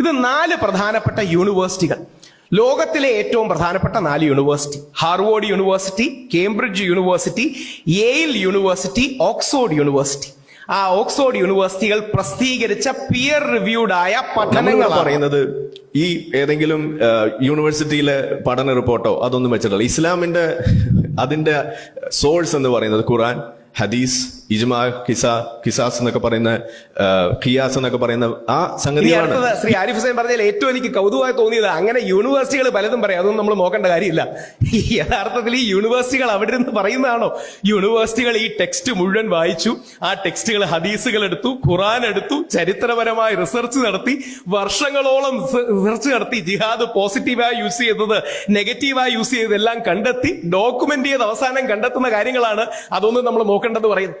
ഇത് നാല് പ്രധാനപ്പെട്ട യൂണിവേഴ്സിറ്റികൾ. ലോകത്തിലെ ഏറ്റവും പ്രധാനപ്പെട്ട നാല് university. Harvard University Cambridge University Yale University Oxford University. ആ ഓക്സ്ഫോർഡ് യൂണിവേഴ്സിറ്റികൾ പ്രസിദ്ധീകരിച്ച പിയർ റിവ്യൂഡ് ആയ പഠനങ്ങളാണ്. പറയുന്നത് ഈ ഏതെങ്കിലും യൂണിവേഴ്സിറ്റിയിലെ പഠന റിപ്പോർട്ടോ അതൊന്നും വെച്ചിട്ടില്ല. ഇസ്ലാമിന്റെ അതിന്റെ സോഴ്സ് എന്ന് പറയുന്നത് ഖുറാൻ ഹദീസ് ഇജ്മാ കിസ കിസാസ് എന്നൊക്കെ പറയുന്ന ഖിയാസ് എന്നൊക്കെ പറയുന്ന ആ സംഗതിയാണ് ശ്രീ ആരിഫ് ഹുസൈൻ പറഞ്ഞതിൽ ഏറ്റവും എനിക്ക് കൗതുകമായി തോന്നിയത് അങ്ങനെ യൂണിവേഴ്സിറ്റികൾ പലതും പറയാം. അതൊന്നും നമ്മൾ നോക്കേണ്ട കാര്യമില്ല. യഥാർത്ഥത്തിൽ ഈ യൂണിവേഴ്സിറ്റികൾ അവിടെ നിന്ന് പറയുന്നതാണോ? യൂണിവേഴ്സിറ്റികൾ ഈ ടെക്സ്റ്റ് മുഴുവൻ വായിച്ചു ആ ടെക്സ്റ്റുകൾ ഹദീസുകൾ എടുത്തു ഖുറാൻ എടുത്തു ചരിത്രപരമായ റിസർച്ച് നടത്തി വർഷങ്ങളോളം റിസർച്ച് നടത്തി ജിഹാദ് പോസിറ്റീവായി യൂസ് ചെയ്തത് നെഗറ്റീവായി യൂസ് ചെയ്തതെല്ലാം കണ്ടെത്തി ഡോക്യുമെന്റ് ചെയ്ത് അവസാനം കണ്ടെത്തുന്ന കാര്യങ്ങളാണ്. അതൊന്നും നമ്മൾ നോക്കേണ്ടത് പറയുന്നത്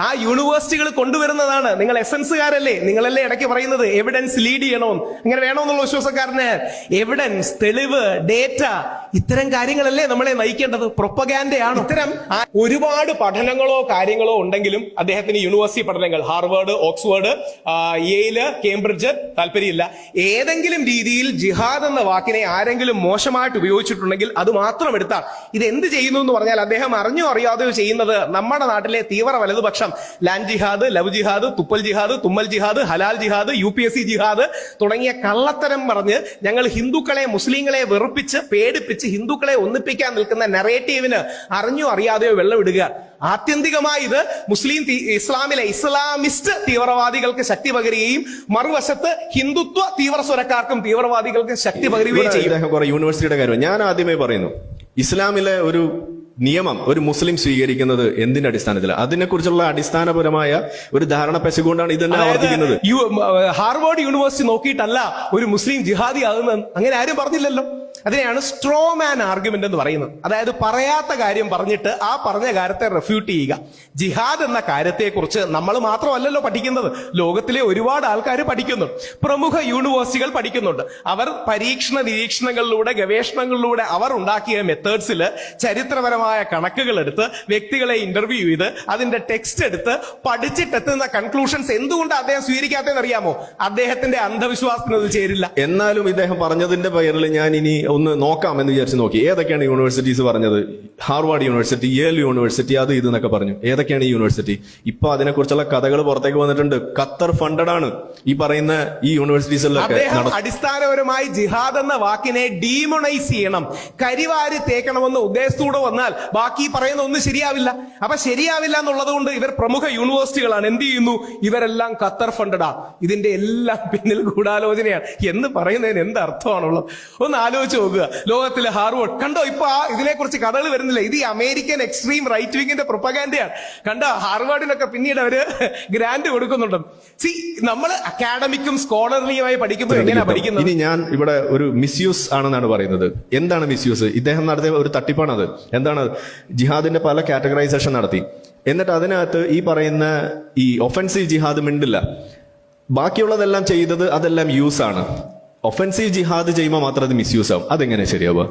ആ യൂണിവേഴ്സിറ്റികൾ കൊണ്ടുവരുന്നതാണ്. നിങ്ങൾ എസൻസുകാരല്ലേ? നിങ്ങളല്ലേ ഇടയ്ക്ക് പറയുന്നത് എവിഡൻസ് ലീഡ് ചെയ്യണമെന്ന്. അങ്ങനെ വേണമെന്നുള്ള വിശ്വാസക്കാരന് എവിഡൻസ് തെളിവ് ഡേറ്റ ഇത്തരം കാര്യങ്ങളല്ലേ നമ്മളെ നയിക്കേണ്ടത്? പ്രൊപ്പഗാൻഡയാണ്. ഇത്തരം ഒരുപാട് പഠനങ്ങളോ കാര്യങ്ങളോ ഉണ്ടെങ്കിലും അദ്ദേഹത്തിന് യൂണിവേഴ്സിറ്റി പഠനങ്ങൾ ഹാർവേഡ് ഓക്സ്ഫോർഡ് യേൽ കേംബ്രിഡ്ജ് താല്പര്യമില്ല. ഏതെങ്കിലും രീതിയിൽ ജിഹാദ് എന്ന വാക്കിനെ ആരെങ്കിലും മോശമായിട്ട് ഉപയോഗിച്ചിട്ടുണ്ടെങ്കിൽ അത് മാത്രം എടുത്താൽ ഇത് എന്ത് ചെയ്യുന്നു എന്ന് പറഞ്ഞാൽ അദ്ദേഹം അറിഞ്ഞോ അറിയാതെയോ ചെയ്യുന്നത് നമ്മുടെ നാട്ടിലെ തീവ്ര വലതുപക്ഷം ലാൻഡ് ജിഹാദ് ലവ് ജിഹാദ് തുപ്പൽ ജിഹാദ് തുമ്മൽ ജിഹാദ് ഹലാൽ ജിഹാദ് യു പി എസ് സി ജിഹാദ് തുടങ്ങിയ കള്ളത്തരം പറഞ്ഞ് ഞങ്ങൾ ഹിന്ദുക്കളെ മുസ്ലിങ്ങളെ വെറുപ്പിച്ച് പേടിപ്പിച്ച് ഹിന്ദുക്കളെ ഒന്നിപ്പിക്കാൻ നിൽക്കുന്ന നെറേറ്റീവിന് അറിഞ്ഞോ അറിയാതെയോ വെള്ളം വെള്ളമിടുക ആത്യന്തികമായി ഇത് മുസ്ലിം ഇസ്ലാമിലെ ഇസ്ലാമിസ്റ്റ് തീവ്രവാദികൾക്ക് ശക്തി പകരുകയും മറുവശത്ത് ഹിന്ദുത്വ തീവ്ര സ്വരക്കാർക്കും തീവ്രവാദികൾക്ക് ശക്തി പകരുകയും ചെയ്യും. യൂണിവേഴ്സിറ്റിയുടെ കാര്യം ഞാൻ ആദ്യമേ പറയുന്നു. ഇസ്ലാമിലെ ഒരു നിയമം ഒരു മുസ്ലിം സ്വീകരിക്കുന്നത് എന്തിന്റെ അടിസ്ഥാനത്തിലാണ് അതിനെക്കുറിച്ചുള്ള അടിസ്ഥാനപരമായ ഒരു ധാരണ പെശകൊണ്ടാണ് ഇതെന്നെ ആവർത്തിക്കുന്നത്. ഹാർവേഡ് യൂണിവേഴ്സിറ്റി നോക്കിയിട്ടല്ല ഒരു മുസ്ലിം ജിഹാദി ആകുന്നത് അങ്ങനെ ആരും പറഞ്ഞില്ലല്ലോ. അതിനെയാണ് സ്ട്രോ മാൻ ആർഗ്യുമെന്റ് എന്ന് പറയുന്നത്. അതായത് പറയാത്ത കാര്യം പറഞ്ഞിട്ട് ആ പറഞ്ഞ കാര്യത്തെ റെഫ്യൂട്ട് ചെയ്യുക. ജിഹാദ് എന്ന കാര്യത്തെക്കുറിച്ച് നമ്മൾ മാത്രമല്ലല്ലോ പഠിക്കുന്നത്. ലോകത്തിലെ ഒരുപാട് ആൾക്കാർ പഠിക്കുന്നു. പ്രമുഖ യൂണിവേഴ്സിറ്റികൾ പഠിക്കുന്നുണ്ട്. അവർ പരീക്ഷണ നിരീക്ഷണങ്ങളിലൂടെ ഗവേഷണങ്ങളിലൂടെ അവർ ഉണ്ടാക്കിയ മെത്തേഡ്സിൽ ചരിത്രപരമായ കണക്കുകൾ എടുത്ത് വ്യക്തികളെ ഇന്റർവ്യൂ ചെയ്ത് അതിന്റെ ടെക്സ്റ്റ് എടുത്ത് പഠിച്ചിട്ടെത്തുന്ന കൺക്ലൂഷൻസ് എന്തുകൊണ്ട് അദ്ദേഹം സ്വീകരിക്കാത്തതെന്ന് അറിയാമോ? അദ്ദേഹത്തിന്റെ അന്ധവിശ്വാസത്തിന് അത് ചേരില്ല. എന്നാലും ഇദ്ദേഹം പറഞ്ഞതിന്റെ പേരിൽ ഞാൻ ഇനി ഒന്ന് നോക്കാം എന്ന് വിചാരിച്ച് നോക്കി. ഏതൊക്കെയാണ് യൂണിവേഴ്സിറ്റീസ് പറഞ്ഞത്? ഹാർവാർഡ് യൂണിവേഴ്സിറ്റി യേൽ യൂണിവേഴ്സിറ്റി അത് ഇത് എന്നൊക്കെ പറഞ്ഞു. ഏതൊക്കെയാണ് ഈ യൂണിവേഴ്സിറ്റി? ഇപ്പൊ അതിനെക്കുറിച്ചുള്ള കഥകൾ പുറത്തേക്ക് വന്നിട്ടുണ്ട്. ഖത്തർ ഫണ്ടഡ് ആണ്. ഈ പറയുന്ന ഈ യൂണിവേഴ്സിറ്റീസിലൊക്കെ അടിസ്ഥാനപരമായി ജിഹാദ് എന്ന വാക്കിനെ ഡീമണൈസ് ചെയ്യണം. കരിവാരി തേക്കണമെന്ന ഉദ്ദേശത്തോടെ വന്നാൽ ബാക്കി പറയുന്ന ഒന്നും ശരിയാവില്ല. അപ്പൊ ശരിയാവില്ല എന്നുള്ളത് കൊണ്ട് ഇവർ പ്രമുഖ യൂണിവേഴ്സിറ്റികളാണ്. എന്ത് ചെയ്യുന്നു? ഇവരെല്ലാം ഖത്തർ ഫണ്ടഡാ ഇതിന്റെ എല്ലാം പിന്നിൽ ഗൂഢാലോചനയാണ്. എന്ന് പറയുന്നതിന് എന്ത് അർത്ഥമാണുള്ളത്? ഒന്ന് ആലോചിച്ച് നോക്കുക. ലോകത്തിലെ ഹാർവേഡ് കണ്ടോ ഇപ്പൊ ആ ഇതിനെക്കുറിച്ച് കഥകൾ വരുന്നില്ല. ഇത് ഈ അമേരിക്കൻ എക്സ്ട്രീം റൈറ്റ് വിങ്ങിന്റെ പ്രൊപ്പഗാൻഡയാണ് കണ്ടോ ഹാർവാർഡിനൊക്കെ പിന്നീട് അവർ ഗ്രാൻഡ് കൊടുക്കുന്നുണ്ട്. സി നമ്മൾ അക്കാഡമിക്കും സ്കോളർലിയുമായി പഠിക്കുമ്പോൾ എങ്ങനെയാ പഠിക്കുന്നത്? ഇനി ഞാൻ ഇവിടെ ഒരു മിസ്യൂസ് ആണെന്നാണ് പറയുന്നത്. എന്താണ് മിസ്യൂസ് ഇദ്ദേഹം നടത്തിയ ഒരു തട്ടിപ്പാണത് എന്താണ് ജിഹാദിന്റെ പല കാറ്റഗറൈസേഷൻ നടത്തി. എന്നിട്ട് അതിനകത്ത് ഈ പറയുന്ന ഈ ഒഫൻസീവ് ജിഹാദ് മിണ്ടില്ല. ബാക്കിയുള്ളതെല്ലാം ചെയ്തത് അതെല്ലാം യൂസ് ആണ്. ഒഫൻസീവ് ജിഹാദ് ചെയ്യുമ്പോൾ മാത്രം അത് മിസ്യൂസ് ആവും അതെങ്ങനെ ശരിയാവുക?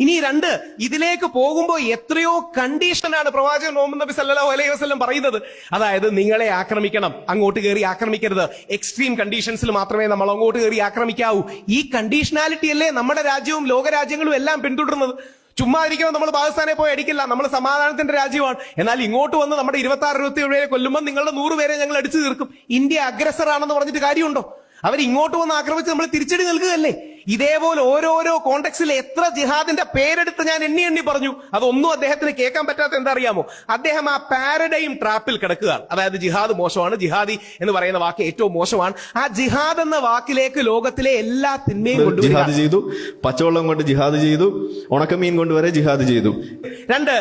ഇനി രണ്ട് ഇതിലേക്ക് പോകുമ്പോൾ എത്രയോ കണ്ടീഷനാണ് പ്രവാചകൻ മുഹമ്മദ് നബി സല്ലല്ലാഹു അലൈഹി വസല്ലം പറയുന്നത്. അതായത് നിങ്ങളെ ആക്രമിക്കണം അങ്ങോട്ട് കയറി ആക്രമിക്കരുത്. എക്സ്ട്രീം കണ്ടീഷൻസിൽ മാത്രമേ നമ്മൾ അങ്ങോട്ട് കയറി ആക്രമിക്കാവൂ. ഈ കണ്ടീഷനാലിറ്റി അല്ലേ നമ്മുടെ രാജ്യവും ലോകരാജ്യങ്ങളും എല്ലാം പിന്തുടരുന്നത്. ചുമ്മാ ഇരിക്കുമ്പോൾ നമ്മൾ പാകിസ്ഥാനെ പോയി അടിക്കില്ല. നമ്മൾ സമാധാനത്തിന്റെ രാജ്യമാണ്. എന്നാൽ ഇങ്ങോട്ട് വന്ന് നമ്മുടെ ഇരുപത്തി ആറ് ഇരുപത്തി ഏഴ് കൊല്ലുമ്പോൾ നിങ്ങളുടെ നൂറ് പേരെ ഞങ്ങൾ അടിച്ചു തീർക്കും. ഇന്ത്യ അഗ്രസർ ആണെന്ന് പറഞ്ഞിട്ട് കാര്യമുണ്ടോ? അവർ ഇങ്ങോട്ട് വന്ന് ആക്രമിച്ച് നമ്മൾ തിരിച്ചടി നൽകുകയല്ലേ? ഇതേപോലെ ഓരോരോ കോണ്ടക്സിൽ എത്ര ജിഹാദിന്റെ പേരെടുത്ത് ഞാൻ എണ്ണി എണ്ണി പറഞ്ഞു. അതൊന്നും അദ്ദേഹത്തിന് കേൾക്കാൻ പറ്റാത്ത എന്താ അറിയാമോ അദ്ദേഹം ആ പാരഡൈം ട്രാപ്പിൽ കിടക്കുകയാണ് അതായത് ജിഹാദ് മോശമാണ് ജിഹാദി എന്ന് പറയുന്ന വാക്ക് ഏറ്റവും മോശമാണ്. ആ ജിഹാദ് എന്ന വാക്കിലേക്ക് ലോകത്തിലെ എല്ലാ തിന്മയും കൊണ്ട് ജിഹാദ് ചെയ്തു. പച്ചവെള്ളം കൊണ്ട് ജിഹാദ് ചെയ്തു. ഉണക്കമീൻ കൊണ്ട് വരെ ജിഹാദ് ചെയ്തു. രണ്ട്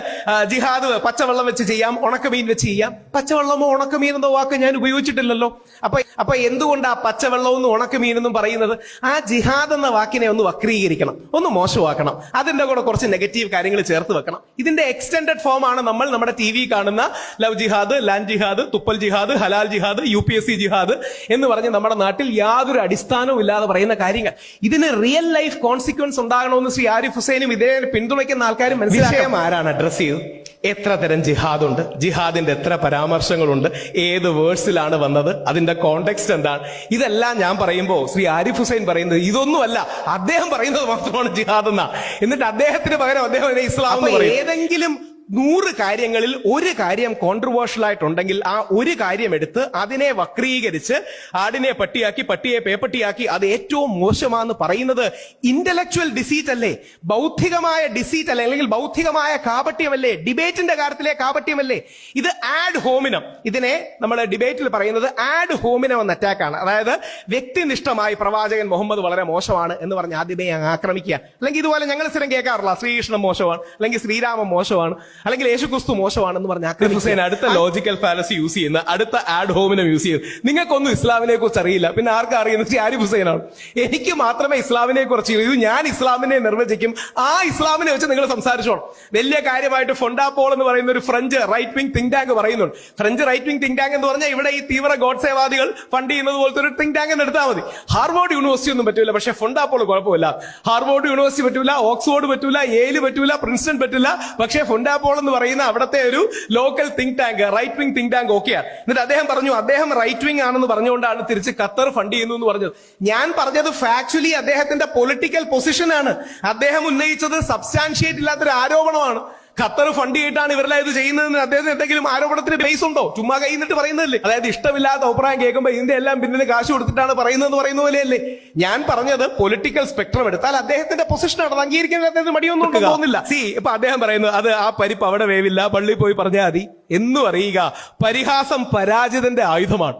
ജിഹാദ് പച്ചവെള്ളം വെച്ച് ചെയ്യാം ഉണക്കമീൻ വെച്ച് ചെയ്യാം. പച്ചവെള്ളമോ ഉണക്കമീൻ എന്നോ വാക്ക് ഞാൻ ഉപയോഗിച്ചിട്ടില്ലല്ലോ. അപ്പൊ അപ്പൊ എന്തുകൊണ്ട് ആ ഉണക്കമീൻ ഉണക്കമീനെന്നും പറയുന്നത്? ആ ജിഹാദ് എന്ന വാക്കിനെ ഒന്ന് വക്രീകരിക്കണം ഒന്ന് മോശമാക്കണം. അതിന്റെ കൂടെ കുറച്ച് നെഗറ്റീവ് കാര്യങ്ങൾ ചേർത്ത് വെക്കണം. ഇതിന്റെ എക്സ്റ്റെൻഡഡ് ഫോം ആണ് നമ്മൾ നമ്മുടെ ടി വി കാണുന്ന ലവ് ജിഹാദ് ലാൻഡ് ജിഹാദ് തുപ്പൽ ജിഹാദ് ഹലാൽ ജിഹാദ് യു പി എസ് സി ജിഹാദ് എന്ന് പറഞ്ഞ് നമ്മുടെ നാട്ടിൽ യാതൊരു അടിസ്ഥാനവും ഇല്ലാതെ പറയുന്ന കാര്യങ്ങൾ. ഇതിന് റിയൽ ലൈഫ് കോൺസിക്വൻസ് ഉണ്ടാകണമെന്ന് ശ്രീ ആരിഫ് ഹുസൈനും ഇതേ പിന്തുണയ്ക്കുന്ന ആൾക്കാരും മനസ്സിലാക്കാം ആരാണ് അഡ്രസ് ചെയ്തു? എത്ര തരം ജിഹാദ് ഉണ്ട് ജിഹാദിന്റെ എത്ര പരാമർശങ്ങളുണ്ട്? ഏത് വേഴ്സിലാണ് വന്നത്? അതിന്റെ കോണ്ടെക്സ്റ്റ് എന്താണ്? ഇതെല്ലാം ഞാൻ പറയുമ്പോൾ ശ്രീ ആരിഫ് ഹുസൈൻ പറയുന്നത് ഇതൊന്നുമല്ല. അദ്ദേഹം പറയുന്നത് മാത്രമാണ് ജിഹാദ് എന്നാ എന്നിട്ട് അദ്ദേഹത്തിന് പകരം അദ്ദേഹം ഇസ്ലാം. ഏതെങ്കിലും നൂറ് കാര്യങ്ങളിൽ ഒരു കാര്യം കോൺട്രവേഴ്ഷ്യൽ ആയിട്ടുണ്ടെങ്കിൽ ആ ഒരു കാര്യം എടുത്ത് അതിനെ വക്രീകരിച്ച് ആടിനെ പട്ടിയാക്കി പട്ടിയെ പേപ്പട്ടിയാക്കി അത് ഏറ്റവും മോശമാണെന്ന് പറയുന്നത് ഇന്റലക്ച്വൽ ഡിസീറ്റ് അല്ലേ? ബൗദ്ധികമായ ഡിസീറ്റ് അല്ലേ? അല്ലെങ്കിൽ ബൗദ്ധികമായ കാപട്യമല്ലേ? ഡിബേറ്റിന്റെ കാര്യത്തിലെ കാപട്യമല്ലേ? ഇത് ആഡ് ഹോമിനം ഇതിനെ നമ്മൾ ഡിബേറ്റിൽ പറയുന്നത് ആഡ് ഹോമിനം എന്ന അറ്റാക്കാണ് അതായത് വ്യക്തിനിഷ്ഠമായി പ്രവാചകൻ മുഹമ്മദ് വളരെ മോശമാണ് എന്ന് പറഞ്ഞ് ആദ്യമേ ആക്രമിക്കുക. അല്ലെങ്കിൽ ഇതുപോലെ ഞങ്ങൾ സ്ഥിരം കേൾക്കാറില്ല. ശ്രീകൃഷ്ണൻ മോശമാണ്. അല്ലെങ്കിൽ ശ്രീരാമൻ മോശമാണ്. അല്ലെങ്കിൽ യേശു ക്രിസ്തു മോശമാണെന്ന് പറഞ്ഞ ഹുസൈൻ അടുത്ത ലോജിക്കൽ ഫാലസി യൂസ് ചെയ്യുന്ന അടുത്ത ആഡ് ഹോമിനെ യൂസ് ചെയ്യുന്നു നിങ്ങൾക്കൊന്നും ഇസ്ലാമിനെ കുറിച്ച് അറിയില്ല. പിന്നെ ആർക്കും അറിയുന്നത്? ശ്രീ ആരിഫ് ഹുസൈനാണ്. എനിക്ക് മാത്രമേ ഇസ്ലാമിനെ കുറിച്ച്. ഇത് ഞാൻ ഇസ്ലാമിനെ നിർവചിക്കും. ആ ഇസ്ലാമിനെ വെച്ച് നിങ്ങൾ സംസാരിച്ചോണം വലിയ കാര്യമായിട്ട് ഫൊണ്ടാപോൾ എന്ന് പറയുന്ന ഒരു French right wing think tank പറയുന്നുണ്ട്. French right wing think tank എന്ന് പറഞ്ഞാൽ ഇവിടെ ഈ തീവ്ര ഗോഡ്സേവാദികൾ ഫണ്ട് ചെയ്യുന്നത് പോലത്തെ ഒരു തിങ്ക് ടാങ്ക് എന്ന് എടുത്താൽ മതി. ഹാർവാർഡ് യൂണിവേഴ്സിറ്റി ഒന്നും പറ്റില്ല പക്ഷെ ഫൊണ്ടാപ്പോൾ കുഴപ്പമില്ല. ഹാർവാർഡ് യൂണിവേഴ്സിറ്റി പറ്റില്ല ഓക്സ്ഫോർഡ് പറ്റില്ല ഏൽ പറ്റില്ല പ്രിൻസ്റ്റൺ പറ്റില്ല പക്ഷേ ഫൊണ്ടാപോൾ എന്ന് പറയുന്ന അവിടുത്തെ ഒരു local think tank right wing think tank ഓക്കെയാണ് എന്നിട്ട് അദ്ദേഹം പറഞ്ഞു അദ്ദേഹം റൈറ്റ് വിങ് ആണെന്ന് പറഞ്ഞുകൊണ്ടാണ് തിരിച്ച് ഖത്തർ ഫണ്ട് ചെയ്യുന്നു എന്ന് പറഞ്ഞത്. ഞാൻ പറഞ്ഞത് ഫാക്ച്വലി അദ്ദേഹത്തിന്റെ പൊളിറ്റിക്കൽ പൊസിഷൻ ആണ്. അദ്ദേഹം ഉന്നയിച്ചത് സബ്സ്റ്റാൻഷിയേറ്റ് ഇല്ലാത്തൊരു ആരോപണമാണ്. ഖത്തർ ഫണ്ട് ചെയ്തിട്ടാണ് ഇവരെല്ലാം ഇത് ചെയ്യുന്നതെന്ന് അദ്ദേഹത്തിന് എന്തെങ്കിലും ആരോപണത്തിന് ബേസ് ഉണ്ടോ? ചുമ്മാ കൈ നിന്നിട്ട് പറയുന്നതല്ലേ? അതായത് ഇഷ്ടമില്ലാത്ത അഭിപ്രായം കേൾക്കുമ്പോൾ ഇന്ത്യ എല്ലാം പിന്നിൽ കാശ് കൊടുത്തിട്ടാണ് പറയുന്നതെന്ന് പറയുന്ന പോലെയല്ലേ? ഞാൻ പറഞ്ഞത് പൊളിറ്റിക്കൽ സ്പെക്ട്രം എടുത്താൽ അദ്ദേഹത്തിന്റെ പൊസിഷൻ ആണ് അംഗീകരിക്കാൻ അദ്ദേഹത്തിന് മടിയൊന്നും തോന്നുന്നില്ല. സി ഇപ്പൊ അദ്ദേഹം പറയുന്നത് അത് ആ പരിപ്പ് അവിടെ വേവില്ല പള്ളിയിൽ പോയി പറഞ്ഞാൽ മതി. എന്നും അറിയുക പരിഹാസം പരാജിതന്റെ ആയുധമാണ്.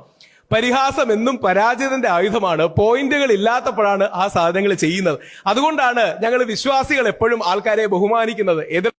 പരിഹാസം എന്നും പരാജിതന്റെ ആയുധമാണ്. പോയിന്റുകൾ ഇല്ലാത്തപ്പോഴാണ് ആ സാധനങ്ങൾ ചെയ്യുന്നത്. അതുകൊണ്ടാണ് ഞങ്ങൾ വിശ്വാസികൾ എപ്പോഴും ആൾക്കാരെ ബഹുമാനിക്കുന്നത്. എതിർ